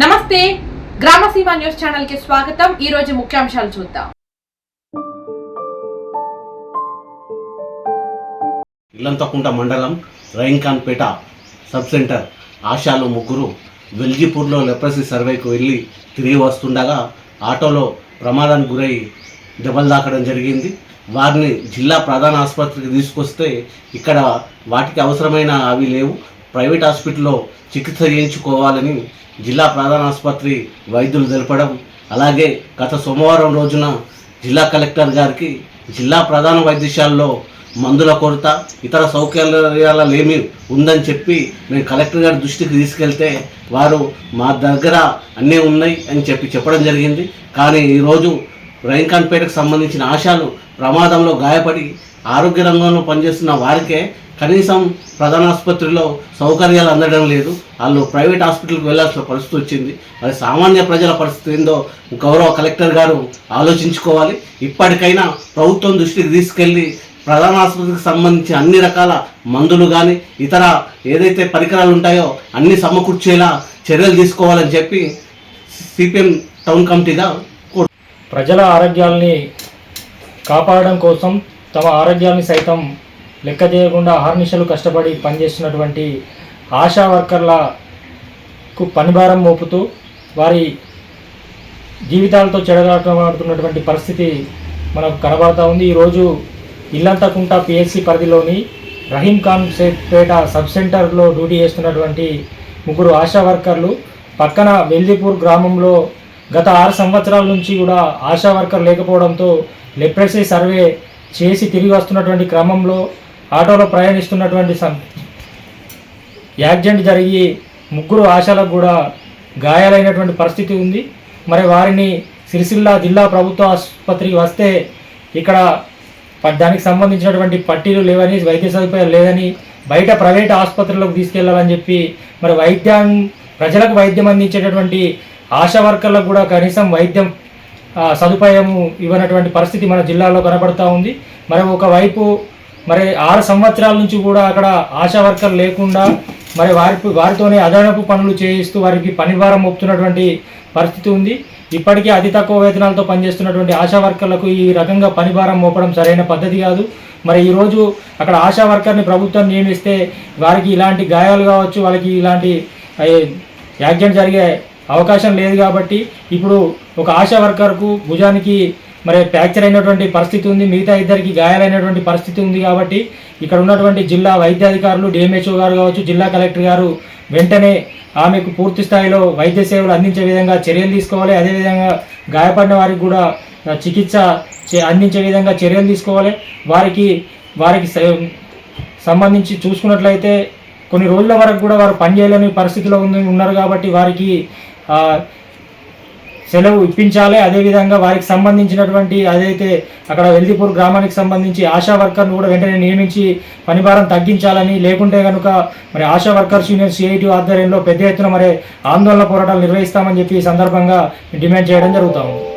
నమస్తే. గ్రామ సీమా న్యూస్ ఛానల్కి స్వాగతం. ఈ రోజు ముఖ్యాంశాలు చూద్దాం. ఇల్లంతకుంట మండలం రైన్ఖాన్పేట సబ్ సెంటర్ ఆశాలు ముగ్గురు వెల్జీపూర్లో లెప్రసీ సర్వేకు వెళ్ళి తిరిగి వస్తుండగా ఆటోలో ప్రమాదానికి గురై దెబ్బలు తాకడం జరిగింది. వారిని జిల్లా ప్రధాన ఆసుపత్రికి తీసుకొస్తే ఇక్కడ వాటికి అవసరమైన అవి లేవు. ప్రైవేట్ హాస్పిటల్లో చికిత్స చేయించుకోవాలని జిల్లా ప్రధాన ఆసుపత్రి వైద్యులు తెలపడం అలాగే గత సోమవారం రోజున జిల్లా కలెక్టర్ గారికి జిల్లా ప్రధాన వైద్యశాలలో మందుల కొరత ఇతర సౌకర్యాలమేమి ఉందని చెప్పి నేను కలెక్టర్ గారి దృష్టికి తీసుకెళ్తే వారు మా దగ్గర అన్నీ ఉన్నాయి అని చెప్పి చెప్పడం జరిగింది. కానీ ఈరోజు రైన్ఖాన్పేటకు సంబంధించిన ఆశాలు ప్రమాదంలో గాయపడి ఆరోగ్య రంగంలో పనిచేస్తున్న వారికే కనీసం ప్రధాన ఆసుపత్రిలో సౌకర్యాలు అందడం లేదు. వాళ్ళు ప్రైవేట్ హాస్పిటల్కి వెళ్ళాల్సిన పరిస్థితి వచ్చింది. మరి సామాన్య ప్రజల పరిస్థితి ఏందో గౌరవ కలెక్టర్ గారు ఆలోచించుకోవాలి. ఇప్పటికైనా ప్రభుత్వం దృష్టికి తీసుకెళ్ళి ప్రధాన ఆసుపత్రికి సంబంధించి అన్ని రకాల మందులు కానీ ఇతర ఏదైతే పరికరాలు ఉంటాయో అన్ని సమకూర్చేలా చర్యలు తీసుకోవాలని చెప్పి సిపిఎం టౌన్ కమిటీగా ప్రజల ఆరోగ్యాల్ని కాపాడడం కోసం తమ ఆరోగ్యాన్ని సైతం లెక్క చేయకుండా ఆర్నిషలు కష్టపడి పనిచేస్తున్నటువంటి ఆశా వర్కర్లకు పనిభారం మోపుతూ వారి జీవితాలతో చెడగాటమాడుతున్నటువంటి పరిస్థితి మనకు కనబడతా ఉంది. ఈరోజు ఇల్లంతకుంట పిఎస్సి పరిధిలోని రహీం ఖాన్ పేట సబ్ సెంటర్లో డ్యూటీ చేస్తున్నటువంటి ముగ్గురు ఆశా వర్కర్లు పక్కన వెల్దిపూర్ గ్రామంలో గత ఆరు సంవత్సరాల నుంచి కూడా ఆశా వర్కర్ లేకపోవడంతో లెప్రసీ సర్వే చేసి తిరిగి వస్తున్నటువంటి క్రమంలో ఆటోలో ప్రయాణిస్తున్నటువంటి సం యాక్సిడెంట్ జరిగి ముగ్గురు ఆశలకు కూడా గాయాలైనటువంటి పరిస్థితి ఉంది. మరి వారిని సిరిసిల్ల జిల్లా ప్రభుత్వ ఆసుపత్రికి వస్తే ఇక్కడ దానికి సంబంధించినటువంటి పట్టీలు లేవని వైద్య సదుపాయాలు లేదని బయట ప్రైవేట్ ఆసుపత్రులకు తీసుకెళ్ళాలని చెప్పి మరి వైద్యం ప్రజలకు వైద్యం అందించేటటువంటి ఆశా వర్కర్లకు కూడా కనీసం వైద్యం సదుపాయము ఇవ్వనటువంటి పరిస్థితి మన జిల్లాలో కనబడతా ఉంది. మరి ఒకవైపు మరి ఆరు సంవత్సరాల నుంచి కూడా అక్కడ ఆశా వర్కర్ లేకుండా మరి వారి వారితోనే అదనపు పనులు చేయిస్తూ వారికి పనిభారం మోపుతున్నటువంటి పరిస్థితి ఉంది. ఇప్పటికీ అతి తక్కువ వేతనాలతో పనిచేస్తున్నటువంటి ఆశా వర్కర్లకు ఈ రకంగా పనిభారం మోపడం సరైన పద్ధతి కాదు. మరి ఈరోజు అక్కడ ఆశా వర్కర్ని ప్రభుత్వం నియమిస్తే వారికి ఇలాంటి గాయాలు కావచ్చు వాళ్ళకి ఇలాంటి యాక్సిడెంట్ జరిగే అవకాశం లేదు కాబట్టి ఇప్పుడు ఒక ఆశా వర్కర్కు భుజానికి మరి ఫ్రాక్చర్ అయినటువంటి పరిస్థితి ఉంది మిగతా ఇద్దరికి గాయాలైనటువంటి పరిస్థితి ఉంది కాబట్టి ఇక్కడ ఉన్నటువంటి జిల్లా వైద్యాధికారులు డిఎంహెచ్ఓ గారు కావచ్చు జిల్లా కలెక్టర్ గారు వెంటనే ఆమెకు పూర్తి స్థాయిలో వైద్య సేవలు అందించే విధంగా చర్యలు తీసుకోవాలి. అదేవిధంగా గాయపడిన వారికి కూడా చికిత్స చే- అందించే విధంగా చర్యలు తీసుకోవాలి. వారికి వారికి సంబంధించి చూసుకున్నట్లయితే కొన్ని రోజుల వరకు కూడా వారు పనిచేయలేని పరిస్థితిలో ఉంది ఉన్నారు కాబట్టి వారికి సెలవు ఇప్పించాలి. అదేవిధంగా వారికి సంబంధించినటువంటి అదైతే అక్కడ వెల్దిపూర్ గ్రామానికి సంబంధించి ఆశా వర్కర్ను కూడా వెంటనే నియమించి పనిభారం తగ్గించాలని లేకుంటే కనుక మరి ఆశా వర్కర్స్ యూనియన్ సిఐటి ఆధ్వర్యంలో పెద్ద ఎత్తున మరి ఆందోళన పోరాటాలు నిర్వహిస్తామని చెప్పి ఈ సందర్భంగా డిమాండ్ చేయడం జరుగుతాము